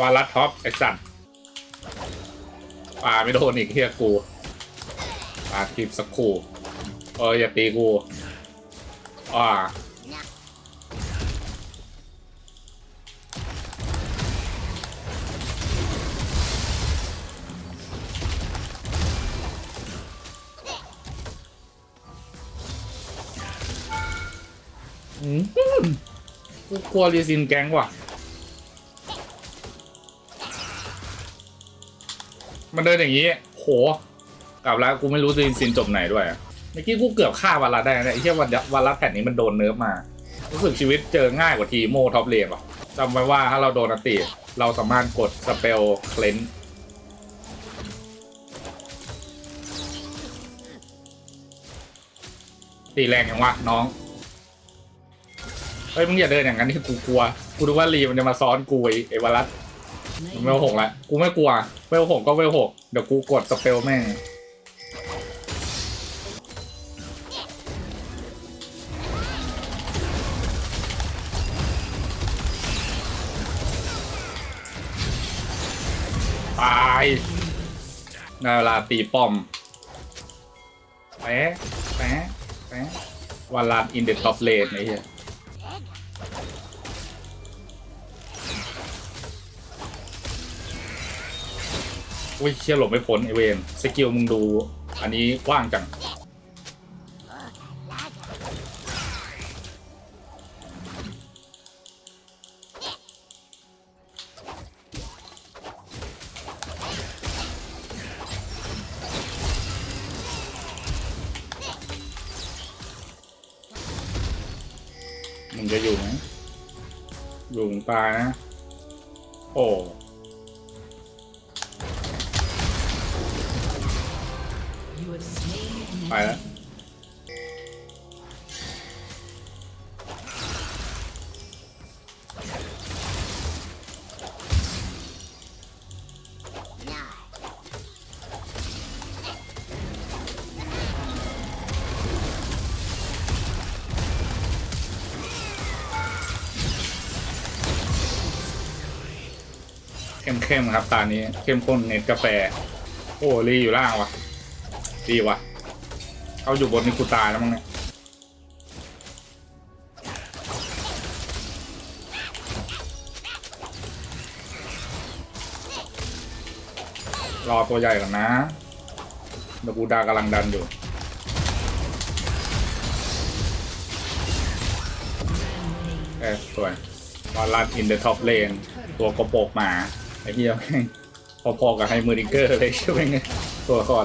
วาลัดท็อปไอสัตว์ปาไม่โดนอีกเฮียกูปาคลิปสักคู่เอออย่าตีกูอ่าอืมกูกลัวรีซินแก๊งว่ะ มันเดินอย่างนี้ โห กลับแล้วกูไม่รู้ซีนซีนจบไหนด้วยเมื่อกี้กูเกือบฆ่าวาระได้นะไอ้เหี้ยวันวันละแผ่นนี้มันโดนเนิร์ฟมา รู้สึกชีวิตเจอง่ายกว่าทีโมท็อปเลนว่ะจำไว้ว่าถ้าเราโดนอติ เราสามารถกดสเปลเคลนตีแรงอย่างวะน้อง เฮ้ยมึงอย่าเดินอย่างนั้นที่กูกลัว กูดูว่าลีมันจะมาซ้อนกูไอ้วารัส เวลหกละกูไม่กลัว เวลหกก็เวลหกเดี๋ยวกูกดสเปลแม่งตายในเวลาตีป้อมแปะแปะแปะวันลานอินเด t ท็อปเลนไอ้เหี้ย อุ้ยเชี่ยหลบไม่พ้นไอเวนสกิลมึงดูอันนี้ว้างจัง มึงจะอยู่ไหมอยู่มึงตายนะ โอ้ ไปแล้วเข้มๆครับตานี้เข้มข้นเน็ตกาแฟ โอ้รีอยู่ล่างวะ ดีวะเขาอยู่บนนี่กูตายแล้วมั้งเนี่ย รอตัวใหญ่ก่อนนะเดี๋ยวกูดากำลังดันอยู่ เอ้สวยวาลัดอินเดอะท็อปเลน ตัวกระโปกหมา ไอ้เหี้ยแม่งพอๆกับไฮเมอร์ดิงเกอร์เลยใช่ไหมเนี่ยตัวละคร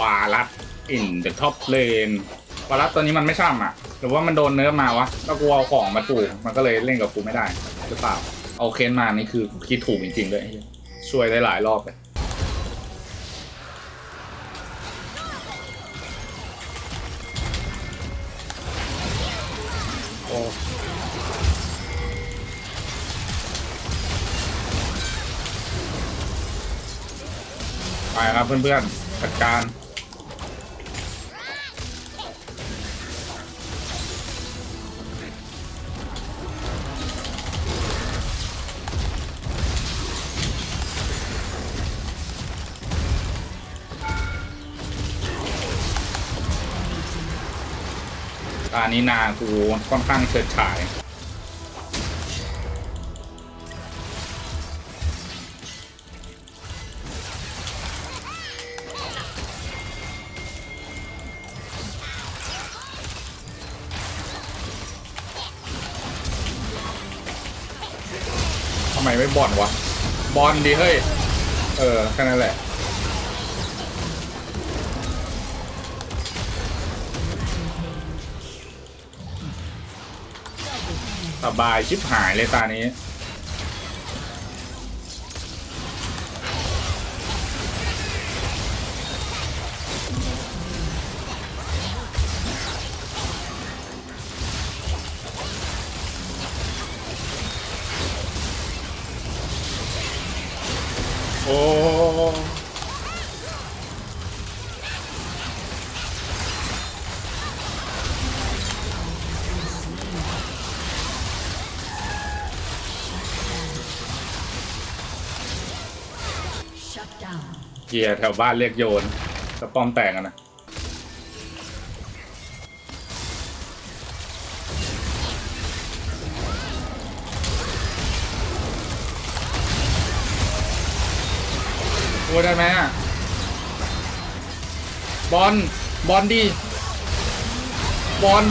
วารัสอินเดอะท็อปเลนวารัสตัวนี้มันไม่ช่ำอะ หรือว่ามันโดนเนื้อมาวะแล้วกูเอาของมาถูกมันก็เลยเล่นกับกูไม่ได้หรือเปล่าเอาเคนมานี่คือคิดถูกจริงๆเหี้ยช่วยได้หลายรอบเลยโอ้ไปครับเพื่อนๆจัดการ ตานี้นากูค่อนข้างเฉิดฉายทำไมไม่บอลวะ บอลดีเฮ้ย เออ แค่นั้นแหละ สบายชิบหายเลยตานี้ โอ้ เกียร์แถวบ้านเรียกโยนกระป้อมแตกอะนะโอ้ได้ไหมอะ บอล บอลดี บอล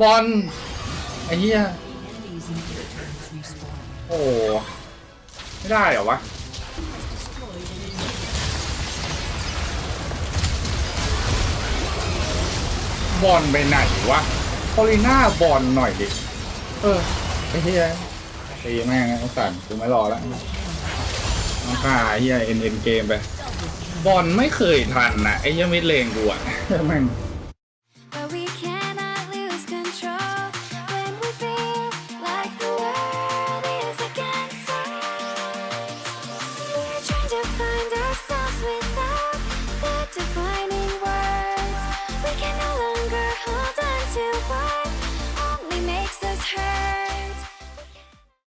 บอลไอ้เหี้ย Enemies in the turrets respawn. โอ้โหไม่ได้เหรอวะบอลไปไหนวะพอลีน่าบอลหน่อยดิ เออไอ้เฮียตีแม่งไอ้สันกูไม่รอแล้วน้องข่าไอ้เฮียเอ็นเอ็นเกมไป บอลไม่เคยทันนะไอ้เฮียมิดเลนกูอะแม่ง survive only makes us hurt.